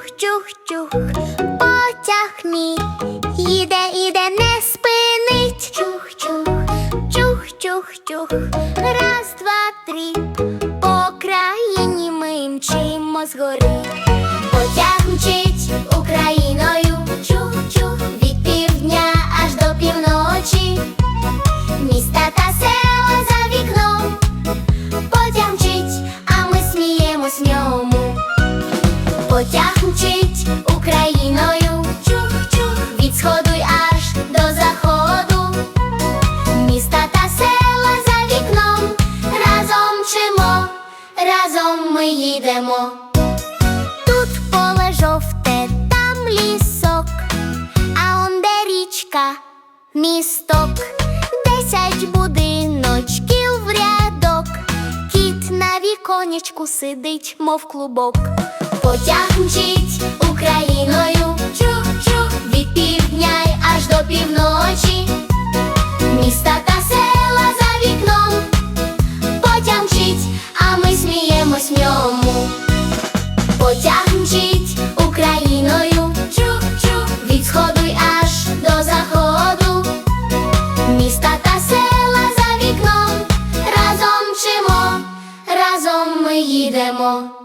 чух-чух-чух, потяг мій іде, іде, не спинить. Чух-чух, чух-чух-чух, раз, два, три. По країні ми мчимо згори. Потяг мчить Україною, чух-чух, від сходу й аж до заходу. Міста та села за вікном, разом мчимо, разом ми їдемо. Тут поле жовте, там лісок, а он де річка, місток, десять будиночків в рядок. Кіт на віконечку сидить, мов клубок. Потяг Україною, чух-чух, від півдня аж до півночі. Міста та села за вікном. Потяг мчить, а ми сміємось в ньому. Потяг Україною, чух-чух, від сходу й аж до заходу. Міста та села за вікном, разом мчимо, разом ми їдемо.